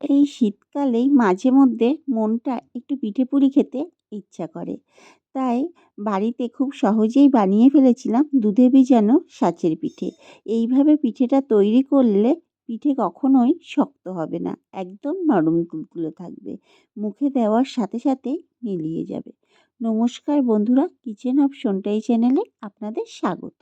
এই শীতকালেই মাঝে মধ্যে মনটা একটু পিঠে পুলি খেতে ইচ্ছা করে। তাই বাড়িতে খুব সহজেই বানিয়ে ফেলেছিলাম দুধে যেন সাঁচের পিঠে। এইভাবে পিঠেটা তৈরি করলে পিঠে কখনোই শক্ত হবে না, একদম নরম তুলতুলে থাকবে। মুখে দেওয়ার সাথে সাথে মিলিয়ে যাবে। নমস্কার বন্ধুরা, কিচেন অফ সোনটাই চ্যানেলে আপনাদের স্বাগত।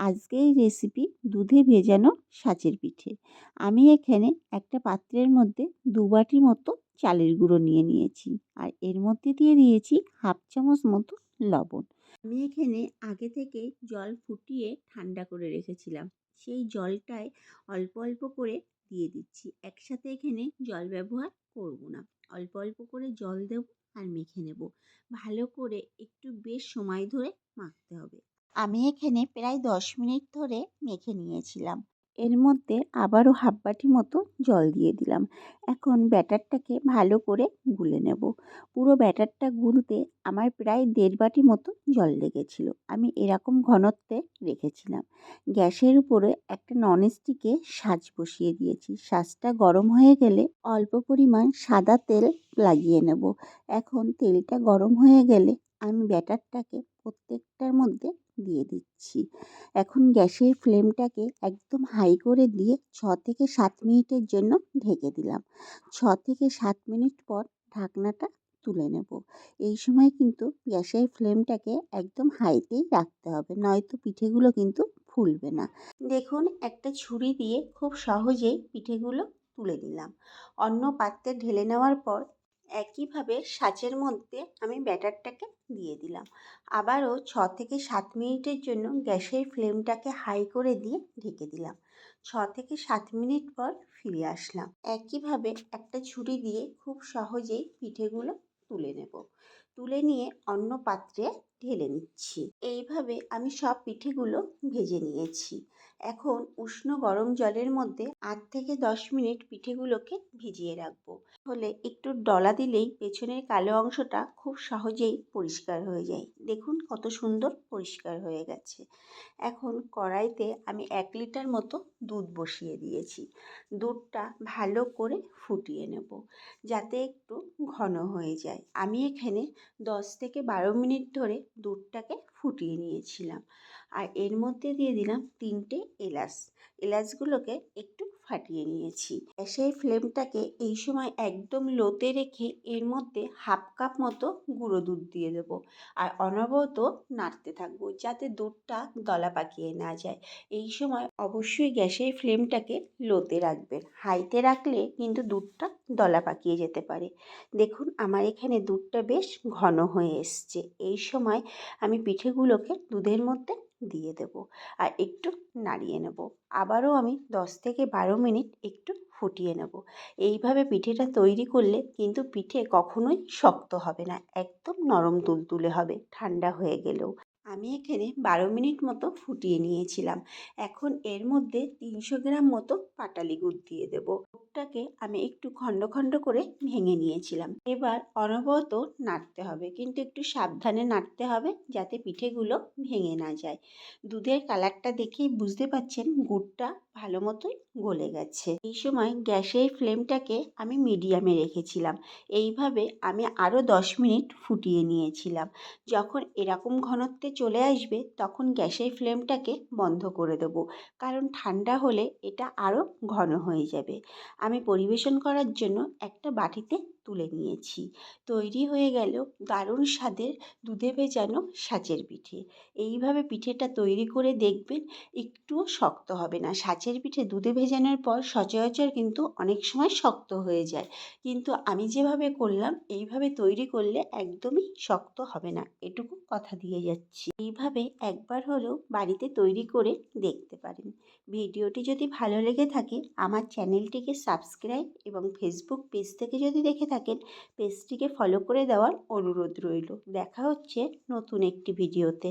আজকে এই রেসিপি দুধে ভেজানো সাঁচের পিঠে। আমি এখানে একটা পাত্রের মধ্যে দু বাটি মতো চালের গুঁড়ো নিয়ে নিয়েছি আর এর মধ্যে দিয়ে দিয়েছি হাফ চামচ মতো লবণ। আমি এখানে আগে থেকে জল ফুটিয়ে ঠান্ডা করে রেখেছিলাম। সেই জলটায় অল্প অল্প করে দিয়ে দিচ্ছি। একসাথে এখানে জল ব্যবহার করব না। অল্প অল্প করে জল দেব আর মেখে নেব। ভালো করে একটু বেশ সময় ধরে মাখতে হবে। আমি এখানে প্রায় দশ মিনিট ধরে মেখে নিয়েছিলাম। এর মধ্যে আবারও হাফ বাটি মতো জল দিয়ে দিলাম। এখন ব্যাটারটাকে ভালো করে গুলে নেব। পুরো ব্যাটারটা গুলতে আমার প্রায় দেড় বাটি মতো জল লেগেছিল। আমি এরকম ঘনত্বে রেখেছিলাম। গ্যাসের উপরে একটা ননস্টিকে সাজ বসিয়ে দিয়েছি। সাজটা গরম হয়ে গেলে অল্প পরিমাণ সাদা তেল লাগিয়ে নেব। এখন তেলটা গরম হয়ে গেলে আমি ব্যাটারটাকে প্রত্যেকটার মধ্যে দিয়ে দিচ্ছি। এখন গ্যাসের ফ্লেমটাকে একদম হাই করে দিয়ে ছ থেকে সাত মিনিটের জন্য ঢেকে দিলাম। ছ থেকে সাত মিনিট পর ঢাকনাটা তুলে নেব। এই সময় কিন্তু গ্যাসের ফ্লেমটাকে একদম হাইতেই রাখতে হবে, নয়তো পিঠেগুলো কিন্তু ফুলবে না। দেখুন, একটা ছুরি দিয়ে খুব সহজেই পিঠেগুলো তুলে নিলাম। অন্য পাত্রে ঢেলে নেওয়ার পর একইভাবে সাঁচের মধ্যে আমি ব্যাটারটাকে দিয়ে দিলাম। আবারও ছ থেকে সাত মিনিটের জন্য গ্যাসের ফ্লেমটাকে হাই করে দিয়ে ঢেকে দিলাম। ছ থেকে সাত মিনিট পর ফিরে আসলাম। একইভাবে একটা ছুরি দিয়ে খুব সহজেই পিঠেগুলো তুলে নেব। তুলে নিয়ে অন্য পাত্রে ঢেলে নিচ্ছি। এইভাবে আমি সব পিঠেগুলো ভেজে নিয়েছি। এখন উষ্ণ গরম জলের মধ্যে আট থেকে দশ মিনিট পিঠেগুলোকে ভিজিয়ে রাখব। হলে একটু ডলা দিলেই পেছনের কালো অংশটা খুব সহজেই পরিষ্কার হয়ে যায়। দেখুন কত সুন্দর পরিষ্কার হয়ে গেছে। এখন কড়াইতে আমি এক লিটার মতো দুধ বসিয়ে দিয়েছি। দুধটা ভালো করে ফুটিয়ে নেব যাতে একটু ঘন হয়ে যায়। আমি এখানে দশ থেকে বারো মিনিট ধরে দুধটাকে ফুটিয়ে নিয়েছিলাম। আর এর মধ্যে দিয়ে দিলাম তিনটে এলাচ। এলাচগুলোকে একটু ফাটিয়ে নিয়েছি। গ্যাসের ফ্লেমটাকে এই সময় একদম লোতে রেখে এর মধ্যে হাফ কাপ মতো গুঁড়ো দুধ দিয়ে দেবো। আর অনবরত নাড়তে থাকব যাতে দুধটা দলা পাকিয়ে না যায়। এই সময় অবশ্যই গ্যাসের ফ্লেমটাকে লোতে রাখবেন। হাইতে রাখলে কিন্তু দুধটা দলা পাকিয়ে যেতে পারে। দেখুন আমার এখানে দুধটা বেশ ঘন হয়ে এসছে। এই সময় আমি পিঠেগুলোকে দুধের মধ্যে দিয়ে দেবো। আর একটু নাড়িয়ে নেব। আবারও আমি দশ থেকে বারো মিনিট একটু ফুটিয়ে নেব। এইভাবে পিঠেটা তৈরি করলে কিন্তু পিঠে কখনোই শক্ত হবে না, একদম নরম তুলতুলে হবে, ঠান্ডা হয়ে গেলেও। আমি এখানে বারো মিনিট মতো ফুটিয়ে নিয়েছিলাম। এখন এর মধ্যে তিনশো গ্রাম মতো পাটালি গুড় দিয়ে দেব। গুড়টাকে আমি একটু খণ্ড খণ্ড করে ভেঙে নিয়েছিলাম। এবার অনবরত নাড়তে হবে, কিন্তু একটু সাবধানে নাড়তে হবে যাতে পিঠেগুলো ভেঙে না যায়। দুধের কালারটা দেখেই বুঝতে পাচ্ছেন গুড়টা ভালো মতোই গলে গেছে। এই সময় গ্যাসের ফ্লেমটাকে আমি মিডিয়ামে রেখেছিলাম। এইভাবে আমি আরও দশ মিনিট ফুটিয়ে নিয়েছিলাম। যখন এরকম ঘনত্বে চলে আসবে, তখন গ্যাসের ফ্লেমটাকে বন্ধ করে দেব। কারণ ঠান্ডা হলে এটা আরও ঘন হয়ে যাবে। আমি পরিবেশন করার জন্য একটা বাটিতে তুলে নিয়েছি। তৈরি হয়ে গেল দারুণ স্বাদের দুধে ভেজানো সাঁচের পিঠে। এইভাবে পিঠেটা তৈরি করে দেখবেন একটুও শক্ত হবে না। সাঁচের পিঠে দুধে ভেজানোর পর সচরাচর কিন্তু অনেক সময় শক্ত হয়ে যায়। কিন্তু আমি যেভাবে করলাম, এইভাবে তৈরি করলে একদমই শক্ত হবে না। এটুকু কথা দিয়ে যাচ্ছি। এইভাবে একবার হলেও বাড়িতে তৈরি করে দেখতে পারেন। ভিডিওটি যদি ভালো লেগে থাকে, আমার চ্যানেলটিকে সাবস্ক্রাইব এবং ফেসবুক পেজ থেকে যদি দেখে থাকেন পেজটিকে ফলো করে দেওয়ার অনুরোধ রইল। দেখা হচ্ছে নতুন একটি ভিডিওতে।